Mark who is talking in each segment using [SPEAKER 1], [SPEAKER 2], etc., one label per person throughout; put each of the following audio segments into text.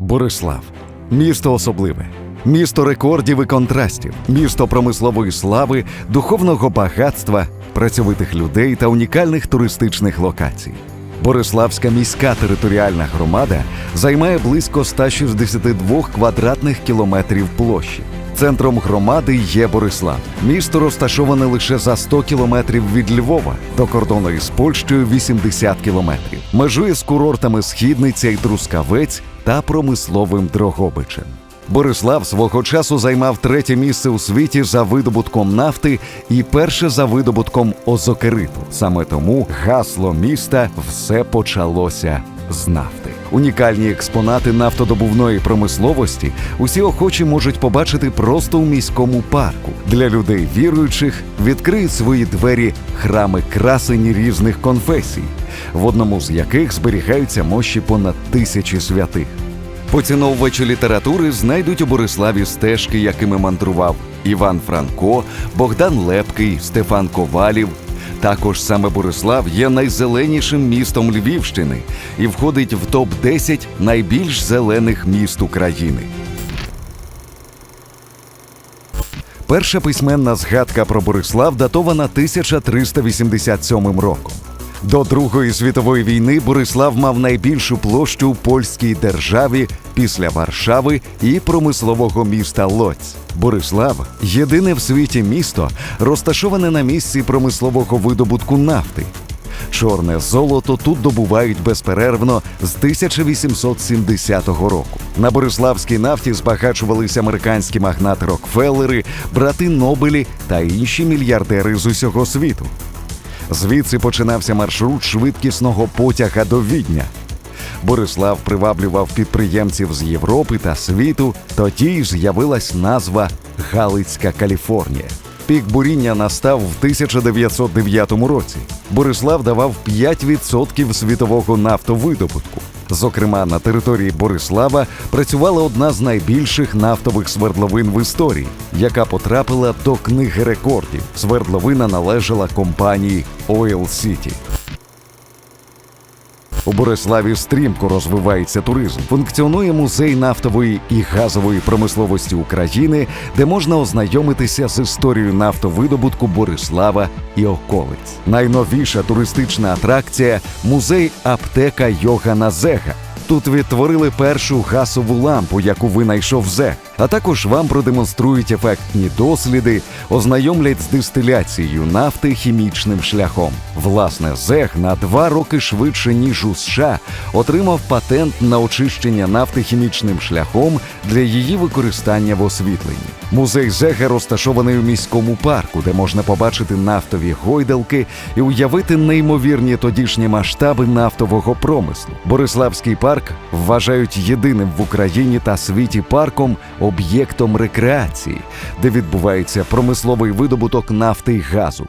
[SPEAKER 1] Борислав місто особливе, місто рекордів і контрастів, місто промислової слави, духовного багатства, працьовитих людей та унікальних туристичних локацій. Бориславська міська територіальна громада займає близько 162 квадратних кілометрів площі. Центром громади є Борислав. Місто розташоване лише за 100 кілометрів від Львова, до кордону із Польщею 80 кілометрів. Межує з курортами Східниця і Трускавець та промисловим Дрогобичем. Борислав свого часу займав третє місце у світі за видобутком нафти і перше за видобутком озокериту. Саме тому гасло міста все почалося з нафти. Унікальні експонати нафтодобувної промисловості усі охочі можуть побачити просто у міському парку. Для людей віруючих відкриють свої двері храми красені різних конфесій, в одному з яких зберігаються мощі понад тисячі святих. Поціновувачі літератури знайдуть у Бориславі стежки, якими мандрував Іван Франко, Богдан Лепкий, Стефан Ковалів. Також саме Борислав є найзеленішим містом Львівщини і входить в топ 10 найбільш зелених міст України. Перша письменна згадка про Борислав датована 1387 роком. До Другої світової війни Борислав мав найбільшу площу у польській державі після Варшави і промислового міста Лоць. Борислав єдине в світі місто, розташоване на місці промислового видобутку нафти. Чорне золото тут добувають безперервно з 1870 року. На Бориславській нафті збагачувалися американські магнати Рокфеллери, брати Нобелі та інші мільярдери з усього світу. Звідси починався маршрут швидкісного потяга до Відня. Борислав приваблював підприємців з Європи та світу. Тоді й з'явилась назва Галицька Каліфорнія. Пік буріння настав в 1909 році. Борислав давав 5% світового нафтовидобутку. Зокрема, на території Борислава працювала одна з найбільших нафтових свердловин в історії, яка потрапила до книги рекордів. Свердловина належала компанії Oil City. У Бориславі стрімко розвивається туризм. Функціонує музей нафтової і газової промисловості України, де можна ознайомитися з історією нафтовидобутку Борислава і околиць. Найновіша туристична атракція музей аптека Йогана Зега. Тут відтворили першу газову лампу, яку винайшов Зег. А також вам продемонструють ефектні досліди, ознайомлять з дистиляцією нафти хімічним шляхом. Власне, Зег на два роки швидше ніж у США отримав патент на очищення нафти хімічним шляхом для її використання в освітленні. Музей Зега розташований у міському парку, де можна побачити нафтові гойдалки і уявити неймовірні тодішні масштаби нафтового промислу. Бориславський парк вважають єдиним в Україні та світі парком об'єктом рекреації, де відбувається промисловий видобуток нафти й газу.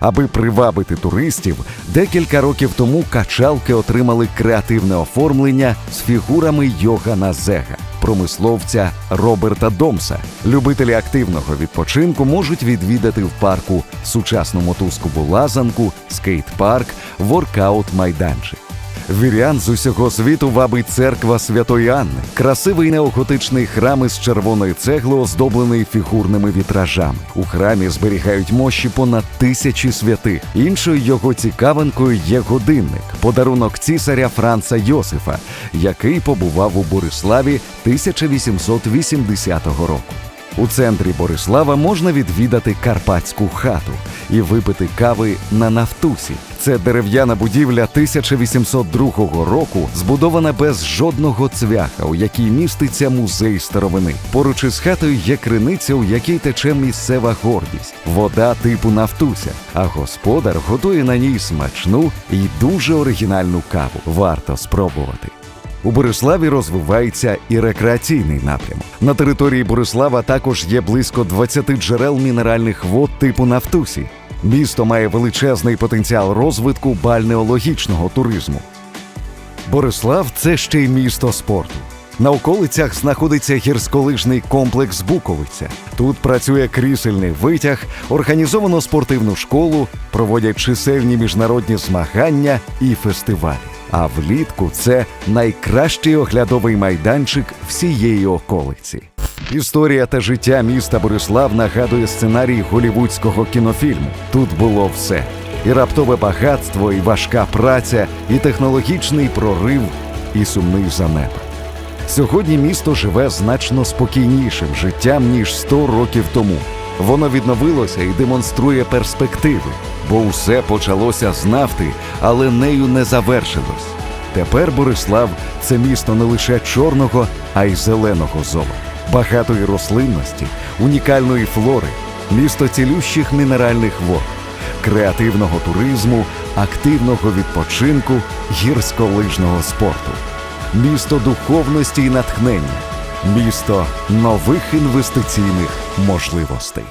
[SPEAKER 1] Аби привабити туристів, декілька років тому качалки отримали креативне оформлення з фігурами Йогана Зега, промисловця Роберта Домса. Любителі активного відпочинку можуть відвідати в парку сучасну мотузкову лазанку, скейт-парк, воркаут-майданчик. Вірян з усього світу вабить церква Святої Анни, красивий неоготичний храм із червоної цегли, оздоблений фігурними вітражами. У храмі зберігають мощі понад тисячі святих. Іншою його цікавинкою є годинник, подарунок цісаря Франца Йосифа, який побував у Бориславі 1880 року. У центрі Борислава можна відвідати карпатську хату і випити кави на нафтусі. Це дерев'яна будівля 1802 року, збудована без жодного цвяха, у якій міститься музей старовини. Поруч із хатою є криниця, у якій тече місцева гордість, вода типу нафтуся. А господар готує на ній смачну і дуже оригінальну каву. Варто спробувати. У Бориславі розвивається і рекреаційний напрямок. На території Борислава також є близько 20 джерел мінеральних вод типу Нафтусі. Місто має величезний потенціал розвитку бальнеологічного туризму. Борислав це ще й місто спорту. На околицях знаходиться гірськолижний комплекс Буковиця. Тут працює крісельний витяг, організовано спортивну школу, проводять чисельні міжнародні змагання і фестивалі. А влітку це найкращий оглядовий майданчик всієї околиці. Історія та життя міста Борислав нагадує сценарій голівудського кінофільму. Тут було все: і раптове багатство, і важка праця, і технологічний прорив, і сумний занепад. Сьогодні місто живе значно спокійнішим життям ніж 100 років тому. Воно відновилося і демонструє перспективи, бо усе почалося з нафти, але нею не завершилось. Тепер Борислав це місто не лише чорного, а й зеленого золота, багатої рослинності, унікальної флори, місто цілющих мінеральних вод, креативного туризму, активного відпочинку, гірськолижного спорту місто духовності і натхнення, місто нових інвестиційних можливостей.